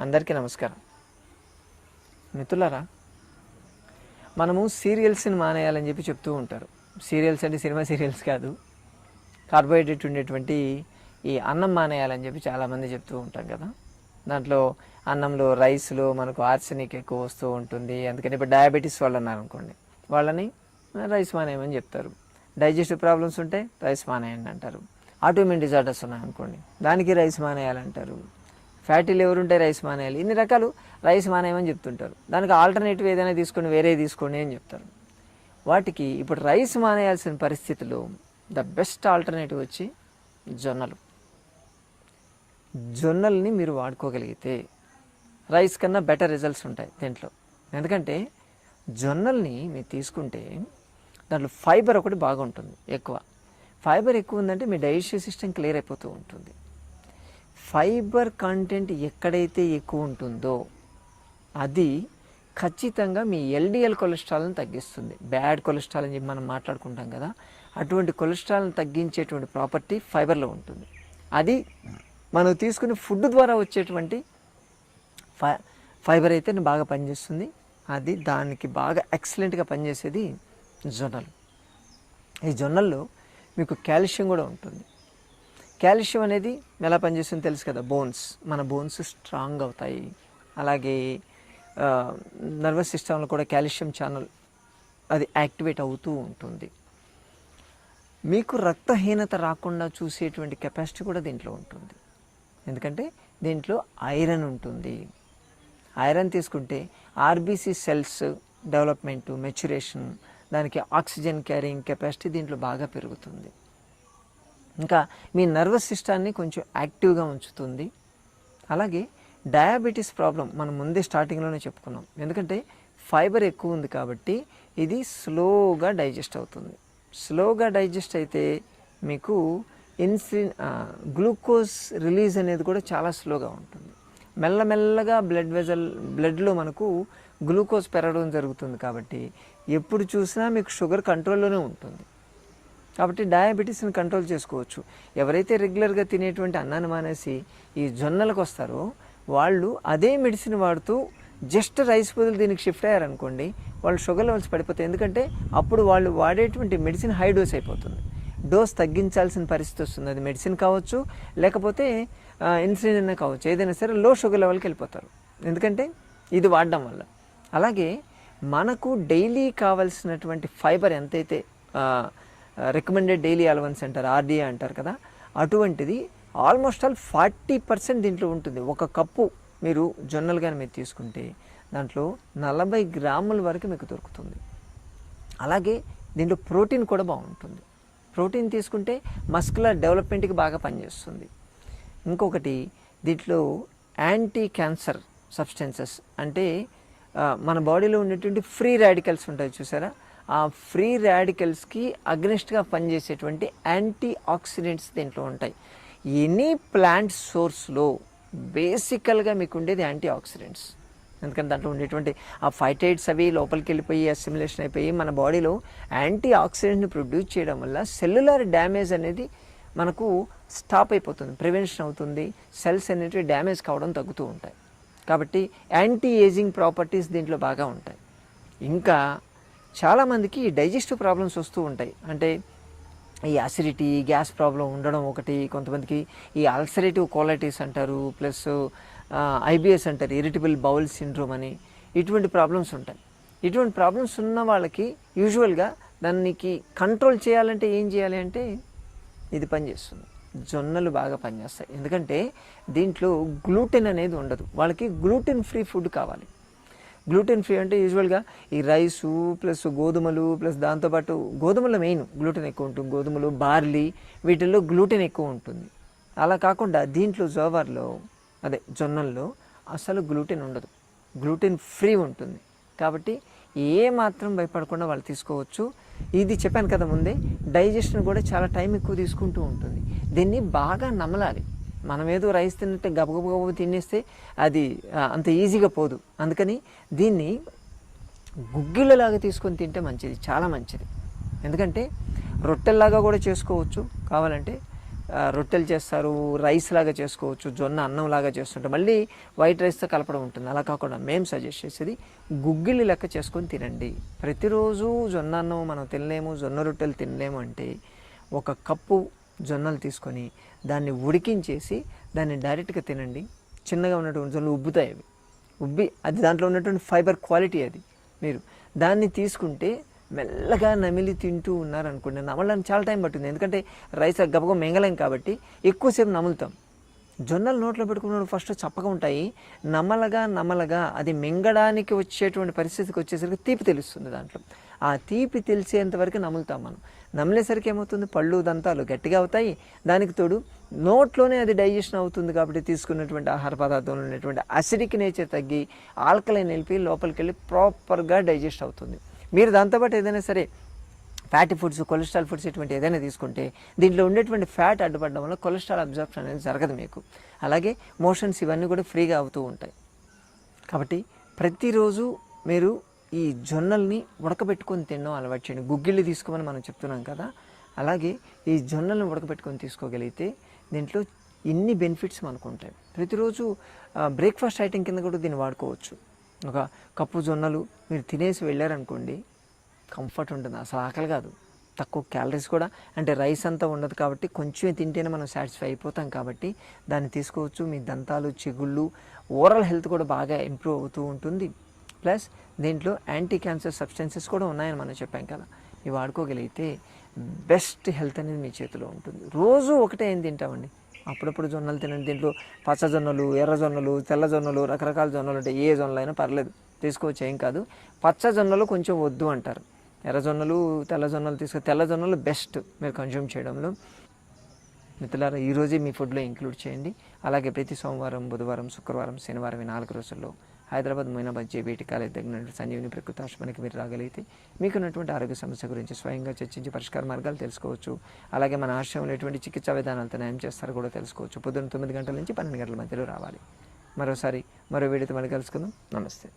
అందరికీ నమస్కారం. మిత్రులారా మనము సీరియల్స్ని మానేయాలని చెప్పి చెప్తూ ఉంటారు. సీరియల్స్ అంటే సినిమా సీరియల్స్ కాదు. కార్బోహైడ్రేట్ ఉండేటువంటి ఈ అన్నం మానేయాలని చెప్పి చాలామంది చెప్తూ ఉంటాం కదా. దాంట్లో అన్నంలో రైస్లో మనకు ఆర్సెనిక్ ఎక్కువ వస్తూ ఉంటుంది. అందుకని ఇప్పుడు డయాబెటీస్ వాళ్ళు అన్నారు అనుకోండి వాళ్ళని రైస్ మానేయమని చెప్తారు. డైజెస్టివ్ ప్రాబ్లమ్స్ ఉంటే రైస్ మానేయండి అంటారు. ఆటోమేటిక్ డిజార్డర్స్ ఉన్నాయనుకోండి దానికి రైస్ మానేయాలంటారు. ఫ్యాటీ లివర్ ఉంటే రైస్ మానేయాలి. ఇన్ని రకాలు రైస్ మానేయమని చెప్తుంటారు. దానికి ఆల్టర్నేటివ్ ఏదైనా తీసుకొని వేరే తీసుకోండి అని చెప్తారు. వాటికి ఇప్పుడు రైస్ మానేయాల్సిన పరిస్థితిలో ద బెస్ట్ ఆల్టర్నేటివ్ వచ్చి జొన్నలు. జొన్నల్ని మీరు వాడుకోగలిగితే రైస్ కన్నా బెటర్ రిజల్ట్స్ ఉంటాయి దీంట్లో. ఎందుకంటే జొన్నల్ని మీరు తీసుకుంటే దాంట్లో ఫైబర్ ఒకటి బాగుంటుంది ఎక్కువ. ఫైబర్ ఎక్కువ ఉందంటే మీ డైజెస్టివ్ సిస్టమ్ క్లియర్ అయిపోతూ ఉంటుంది. ఫైబర్ కంటెంట్ ఎక్కడైతే ఎక్కువ ఉంటుందో అది ఖచ్చితంగా మీ ఎల్డిఎల్ కొలెస్ట్రాల్ని తగ్గిస్తుంది. బ్యాడ్ కొలెస్ట్రాల్ అని చెప్పి మనం మాట్లాడుకుంటాం కదా అటువంటి కొలెస్ట్రాల్ని తగ్గించేటువంటి ప్రాపర్టీ ఫైబర్లో ఉంటుంది. అది మనం తీసుకునే ఫుడ్ ద్వారా వచ్చేటువంటి ఫై ఫైబర్ అయితే బాగా పనిచేస్తుంది. అది దానికి బాగా ఎక్సలెంట్గా పనిచేసేది జొన్నలు. ఈ జొన్నల్లో మీకు కాల్షియం కూడా ఉంటుంది. కాల్షియం అనేది ఎలా పనిచేస్తుందో తెలుసు కదా బోన్స్. మన బోన్స్ స్ట్రాంగ్ అవుతాయి. అలాగే నర్వస్ సిస్టంలో కూడా కాల్షియం ఛానల్ అది యాక్టివేట్ అవుతూ ఉంటుంది. మీకు రక్తహీనత రాకుండా చూసేటువంటి కెపాసిటీ కూడా దీంట్లో ఉంటుంది. ఎందుకంటే దీంట్లో ఐరన్ ఉంటుంది. ఐరన్ తీసుకుంటే ఆర్బీసీ సెల్స్ డెవలప్మెంట్ మెచ్యురేషన్ దానికి ఆక్సిజన్ క్యారింగ్ కెపాసిటీ దీంట్లో బాగా పెరుగుతుంది. ఇంకా మీ నర్వస్ సిస్టాన్ని కొంచెం యాక్టివ్గా ఉంచుతుంది. అలాగే డయాబెటీస్ ప్రాబ్లం మనం ముందే స్టార్టింగ్లోనే చెప్పుకున్నాం. ఎందుకంటే ఫైబర్ ఎక్కువ ఉంది కాబట్టి ఇది స్లోగా డైజెస్ట్ అవుతుంది. స్లోగా డైజెస్ట్ అయితే మీకు ఇన్సులిన్ గ్లూకోజ్ రిలీజ్ అనేది కూడా చాలా స్లోగా ఉంటుంది. మెల్లమెల్లగా బ్లడ్ వెజల్ బ్లడ్లో మనకు గ్లూకోజ్ పెరగడం జరుగుతుంది కాబట్టి ఎప్పుడు చూసినా మీకు షుగర్ కంట్రోల్లోనే ఉంటుంది. కాబట్టి డయాబెటీస్ని కంట్రోల్ చేసుకోవచ్చు. ఎవరైతే రెగ్యులర్గా తినేటువంటి అన్నాన్ని మానేసి ఈ జొన్నలకు వస్తారో వాళ్ళు అదే మెడిసిన్ వాడుతూ జస్ట్ రైస్ బదులు దీనికి షిఫ్ట్ అయ్యారనుకోండి వాళ్ళు షుగర్ లెవెల్స్ పడిపోతాయి. ఎందుకంటే అప్పుడు వాళ్ళు వాడేటువంటి మెడిసిన్ హై డోస్ అయిపోతుంది. డోస్ తగ్గించాల్సిన పరిస్థితి వస్తుంది. అది మెడిసిన్ కావచ్చు లేకపోతే ఇన్సులిన్ అయినా కావచ్చు. ఏదైనా సరే లో షుగర్ లెవెల్కి వెళ్ళిపోతారు. ఎందుకంటే ఇది వాడడం వల్ల. అలాగే మనకు డైలీ కావాల్సినటువంటి ఫైబర్ ఎంతైతే రికమెండెడ్ డైలీ అలవెన్స్ అంటారు ఆర్డీఏ అంటారు కదా. అటువంటిది ఆల్మోస్ట్ ఆల్ ఫార్టీ పర్సెంట్ దీంట్లో ఉంటుంది. ఒక కప్పు మీరు జొన్నలు కానీ మీరు తీసుకుంటే దాంట్లో నలభై గ్రాముల వరకు మీకు దొరుకుతుంది. అలాగే దీంట్లో ప్రోటీన్ కూడా బాగుంటుంది. ప్రోటీన్ తీసుకుంటే మస్కులర్ డెవలప్మెంట్కి బాగా పనిచేస్తుంది. ఇంకొకటి దీంట్లో యాంటీ క్యాన్సర్ సబ్స్టెన్సెస్ అంటే మన బాడీలో ఉండేటువంటి ఫ్రీ రాడికల్స్ ఉంటాయి చూసారా? ఆ ఫ్రీ రాడికల్స్కి అగ్నిస్ట్గా పనిచేసేటువంటి యాంటీ ఆక్సిడెంట్స్ దీంట్లో ఉంటాయి. ఎనీ ప్లాంట్ సోర్స్లో బేసికల్గా మీకు ఉండేది యాంటీ ఆక్సిడెంట్స్ ఎందుకంటే దాంట్లో ఉండేటువంటి ఆ ఫైటైడ్స్ అవి లోపలికి వెళ్ళిపోయి అసిమిలేషన్ అయిపోయి మన బాడీలో యాంటీ ఆక్సిడెంట్ని ప్రొడ్యూస్ చేయడం వల్ల సెల్యులర్ డ్యామేజ్ అనేది మనకు స్టాప్ అయిపోతుంది ప్రివెన్షన్ అవుతుంది సెల్స్ అనేటివి డ్యామేజ్ కావడం తగ్గుతూ ఉంటాయి. కాబట్టి యాంటీ ఏజింగ్ ప్రాపర్టీస్ దీంట్లో బాగా ఉంటాయి. ఇంకా చాలామందికి డైజెస్టివ్ ప్రాబ్లమ్స్ వస్తూ ఉంటాయి. అంటే ఈ అసిడిటీ గ్యాస్ ప్రాబ్లం ఉండడం ఒకటి కొంతమందికి ఈ అల్సరేటివ్ క్వాలిటీస్ అంటారు ప్లస్ ఐబిఎస్ అంటారు ఇరిటబుల్ బౌల్ సిండ్రోమ్ అని. ఇటువంటి ప్రాబ్లమ్స్ ఉంటాయి. ఇటువంటి ప్రాబ్లమ్స్ ఉన్న వాళ్ళకి యూజువల్గా దానికి కంట్రోల్ చేయాలంటే ఏం చేయాలి అంటే ఇది పనిచేస్తుంది. జొన్నలు బాగా పనిచేస్తాయి. ఎందుకంటే దీంట్లో గ్లూటెన్ అనేది ఉండదు. వాళ్ళకి గ్లూటెన్ ఫ్రీ ఫుడ్ కావాలి. గ్లూటెన్ ఫ్రీ అంటే యూజువల్గా ఈ రైసు ప్లస్ గోధుమలు ప్లస్ దాంతోపాటు గోధుమలు మెయిన్ గ్లూటెన్ ఎక్కువ ఉంటుంది. గోధుమలు బార్లీ వీటిల్లో గ్లూటెన్ ఎక్కువ ఉంటుంది. అలా కాకుండా దీంట్లో జోవర్లో అదే జొన్నల్లో అసలు గ్లూటెన్ ఉండదు. గ్లూటెన్ ఫ్రీ ఉంటుంది. కాబట్టి ఏ మాత్రం భయపడకుండా వాళ్ళు తీసుకోవచ్చు. ఇది చెప్పాను కదా ముందే డైజెషన్ కూడా చాలా టైం ఎక్కువ తీసుకుంటూ ఉంటుంది. దీన్ని బాగా నమలాలి. మనం ఏదో రైస్ తిన్నట్టే గబగబ తినేస్తే అది అంత ఈజీగా పోదు. అందుకని దీన్ని గుగ్గిళ్ళలాగా తీసుకొని తింటే మంచిది చాలా మంచిది. ఎందుకంటే రొట్టెల్లాగా కూడా చేసుకోవచ్చు. కావాలంటే రొట్టెలు చేస్తారు రైస్ లాగా చేసుకోవచ్చు జొన్న అన్నం లాగా చేస్తుంటారు. మళ్ళీ వైట్ రైస్తో కలపడం ఉంటుంది. అలా కాకుండా మేము సజెస్ట్ చేసేది గుగ్గిళ్ళు లెక్క చేసుకొని తినండి. ప్రతిరోజు జొన్న అన్నం మనం తినలేము జొన్న రొట్టెలు తినలేము అంటే ఒక కప్పు జొన్నలు తీసుకొని దాన్ని ఉడికించేసి దాన్ని డైరెక్ట్గా తినండి. చిన్నగా ఉన్నటువంటి జొన్నలు ఉబ్బుతాయి అవి. ఉబ్బి అది దాంట్లో ఉన్నటువంటి ఫైబర్ క్వాలిటీ అది. మీరు దాన్ని తీసుకుంటే మెల్లగా నమిలి తింటూ ఉన్నారనుకోండి నమలడానికి చాలా టైం పట్టింది. ఎందుకంటే రైస్ గబగబ మింగలేం కాబట్టి ఎక్కువసేపు నములుతాం. జొన్నలు నోట్లో పెట్టుకున్నప్పుడు ఫస్ట్ చప్పగా ఉంటాయి. నమలగా నమలగా అది మింగడానికి వచ్చేటువంటి పరిస్థితికి వచ్చేసరికి తీపి తెలుస్తుంది దాంట్లో. ఆ తీపి తెలిసేంతవరకు నములుతాం మనం. నమ్మలేసరికి ఏమవుతుంది? పళ్ళు దంతాలు గట్టిగా అవుతాయి. దానికి తోడు నోట్లోనే అది డైజెషన్ అవుతుంది కాబట్టి తీసుకున్నటువంటి ఆహార పదార్థంలో ఉన్నటువంటి అసిడిక్ నేచర్ తగ్గి ఆల్కలైన్ నిలిపి లోపలికి వెళ్ళి ప్రాపర్గా డైజెస్ట్ అవుతుంది. మీరు దాంతోపాటు ఏదైనా సరే ఫ్యాటీ ఫుడ్స్ కొలెస్ట్రాల్ ఫుడ్స్ ఇటువంటి ఏదైనా తీసుకుంటే దీంట్లో ఉండేటువంటి ఫ్యాట్ అడ్డుపడడం వల్ల కొలెస్ట్రాల్ అబ్జర్ప్షన్ అనేది జరగదు మీకు. అలాగే మోషన్స్ ఇవన్నీ కూడా ఫ్రీగా అవుతూ ఉంటాయి. కాబట్టి ప్రతిరోజు మీరు ఈ జొన్నల్ని ఉడకబెట్టుకొని తినడం అలవాటు చేయండి. గుగ్గిళ్ళు తీసుకోమని మనం చెప్తున్నాం కదా. అలాగే ఈ జొన్నల్ని ఉడకబెట్టుకొని తీసుకోగలిగితే దీంట్లో ఇన్ని బెనిఫిట్స్ మనకు ఉంటాయి ప్రతిరోజు బ్రేక్ఫాస్ట్ ఐటెం కింద కూడా దీన్ని వాడుకోవచ్చు. ఒక కప్పు జొన్నలు మీరు తినేసి వెళ్ళారనుకోండి కంఫర్ట్ ఉంటుంది. అసలు ఆకలి కాదు. తక్కువ క్యాలరీస్ కూడా. అంటే రైస్ అంతా ఉండదు కాబట్టి కొంచెమే తింటేనే మనం సాటిస్ఫై అయిపోతాం కాబట్టి దాన్ని తీసుకోవచ్చు. మీ దంతాలు చిగుళ్ళు ఓరల్ హెల్త్ కూడా బాగా ఇంప్రూవ్ అవుతూ ఉంటుంది. ప్లస్ దీంట్లో యాంటీ క్యాన్సర్ సబ్స్టెన్సెస్ కూడా ఉన్నాయని మనం చెప్పాం కదా. ఇవి వాడుకోగలిగితే బెస్ట్ హెల్త్ అనేది మీ చేతిలో ఉంటుంది. రోజు ఒకటే ఏం తింటామండి? అప్పుడప్పుడు జొన్నలు తినండి దీంట్లో పచ్చ జొన్నలు ఎర్ర జొన్నలు తెల్ల జొన్నలు రకరకాల జొన్నలు ఉంటాయి ఏ జొన్నలు అయినా పర్లేదు. తీసుకోవచ్చు ఏం కాదు. పచ్చ జొన్నలు కొంచెం వద్దు అంటారు. ఎర్ర జొన్నలు తెల్ల జొన్నలు తీసుకో తెల్ల జొన్నలు బెస్ట్ మీరు కన్జ్యూమ్ చేయడంలో. మిత్రులారా ఈరోజే మీ ఫుడ్లో ఇంక్లూడ్ చేయండి. అలాగే ప్రతి సోమవారం బుధవారం శుక్రవారం శనివారం ఈ నాలుగు రోజుల్లో హైదరాబాద్ మొయినాబాద్ జేబీటీ కాలేజ్ దగ్గర సంజీవిని ప్రకృతి ఆశ్రమానికి మీరు రాగలిగితే మీకున్నటువంటి ఆరోగ్య సమస్య గురించి స్వయంగా చర్చించి పరిష్కార మార్గాలు తెలుసుకోవచ్చు. అలాగే మన ఆశ్రమంలో ఎటువంటి చికిత్సా విధానాలతో నయం చేస్తారో కూడా తెలుసుకోవచ్చు. పొద్దున్న తొమ్మిది గంటల నుంచి పన్నెండు గంటల మధ్యలో రావాలి. మరోసారి మరో వీడియోతో మళ్ళీ కలుసుకుందాం. నమస్తే.